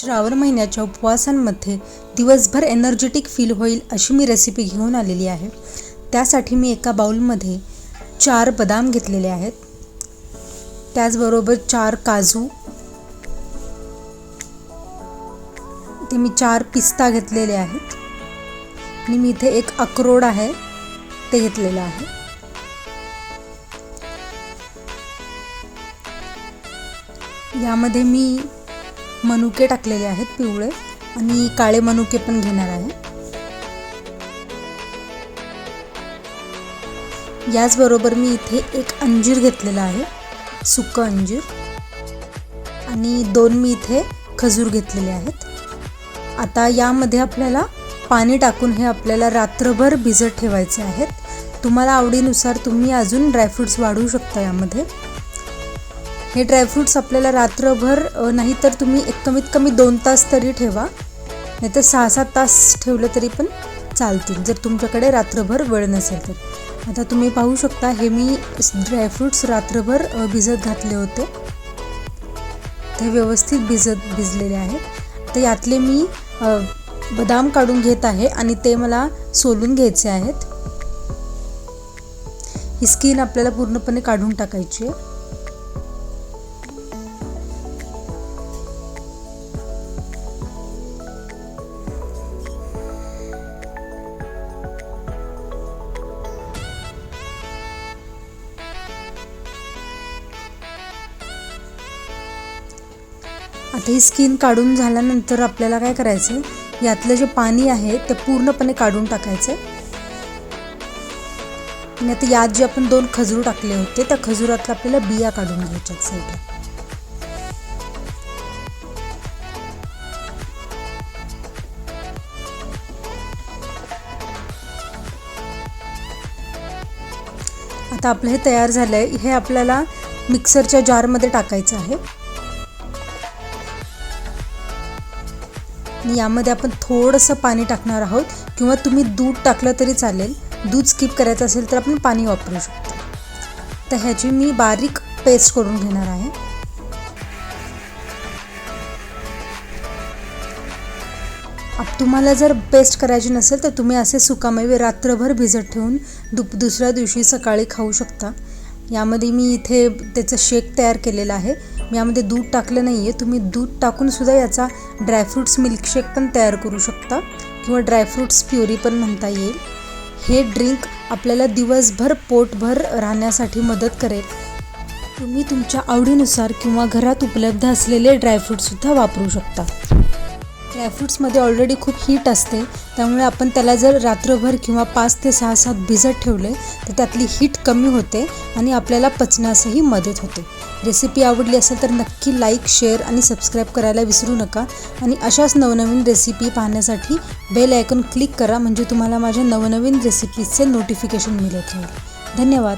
श्रावण महिन्याच्या उपवासांमध्ये दिवसभर energetic feel होईल अशी मी रेसिपी घेऊन आलेली आहे. त्यासाठी मी एका बाउलमध्ये चार बदाम घेतलेले आहेत. त्याचबरोबर चार काजू. ते मी चार पिस्ता घेतलेले आहेत. आणि मी इथे एक अक्रोड आहे ते घेतलेलं आहे. यामध्ये मी मनुके टाकलेले आहेत पिवळे आणि काळे मनुके पण घेणार आहे. याचबरोबर मी इथे एक अंजीर घेतलेला आहे सुकं अंजीर. आणि दोन मी इथे खजूर घेतलेले आहेत. आता यामध्ये आपल्याला पाणी टाकून हे आपल्याला रात्रभर भिजत ठेवायचे आहेत. तुम्हाला आवडीनुसार तुम्ही अजून ड्रायफ्रूट्स वाढवू शकता यामध्ये. हे ड्रायफ्रूट्स आपल्याला रात्रभर नाही तर तुम्ही एक कमीत कमी दोन तास तरी ठेवा. नाही तर सहा सात तास ठेवलं तरी पण चालतील जर तुमच्याकडे रात्रभर वेळ नसेल तर. आता तुम्ही पाहू शकता हे मी ड्रायफ्रूट्स रात्रभर भिजत घातले होते. ते व्यवस्थित भिजत भिजलेले आहेत. तर यातले मी बदाम काढून घेत आहे आणि ते मला सोलून घ्यायचे आहेत. ही स्किन आपल्याला पूर्णपणे काढून टाकायची आहे. आता ही स्किन काढून झाल्यानंतर आपल्याला काय करायचं आहे यातलं जे पाणी आहे ते पूर्णपणे काढून टाकायचं आणि आता यात जे आपण दोन खजूर टाकले होते त्या खजुरातल्या आपल्याला बिया काढून घ्यायच्यात साईडला. आता आपलं हे तयार झालं आहे हे आपल्याला मिक्सरच्या जारमध्ये टाकायचं आहे. यामध्ये आपण थोडंसं पाणी टाकणार आहोत. किंवा तुम्ही दूध टाकलं तरी चालेल. दूध स्किप करायचं असेल तर आपण पाणी वापरू शकतो. तर ह्याची मी बारीक पेस्ट करून घेणार आहे. अब तुम्हाला जर पेस्ट करायची नसेल तर तुम्ही असे सुकामेवे रात्रभर भिजत ठेवून दुप दुसऱ्या दिवशी सकाळी खाऊ शकता. यामध्ये मी इथे त्याचं शेक तयार केलेलं आहे. मी यामध्ये दूध टाकलं नाही आहे तुम्ही दूध टाकूनसुद्धा याचा ड्रायफ्रूट्स मिल्कशेक पण तयार करू शकता किंवा ड्रायफ्रूट्स प्युरी पण म्हणता येईल. हे ड्रिंक आपल्याला दिवसभर पोटभर राहण्यासाठी मदत करेल. तुम्ही तुमच्या आवडीनुसार किंवा घरात उपलब्ध असलेले ड्रायफ्रूटसुद्धा वापरू शकता. ड्रायफ्रूट्समध्ये ऑलरेडी खूप हीट असते. त्यामुळे आपण त्याला जर रात्रभर किंवा पाच ते सहा सात भिजत ठेवले तर त्यातली हीट कमी होते आणि आपल्याला पचण्यासही मदत होते. रेसिपी आवडली असेल तर नक्की लाईक शेअर आणि सबस्क्राईब करायला विसरू नका. आणि अशाच नवनवीन रेसिपी पाहण्यासाठी बेल आयकॉन क्लिक करा म्हणजे तुम्हाला माझ्या नवनवीन रेसिपीजचे नोटिफिकेशन मिळत राहील. धन्यवाद.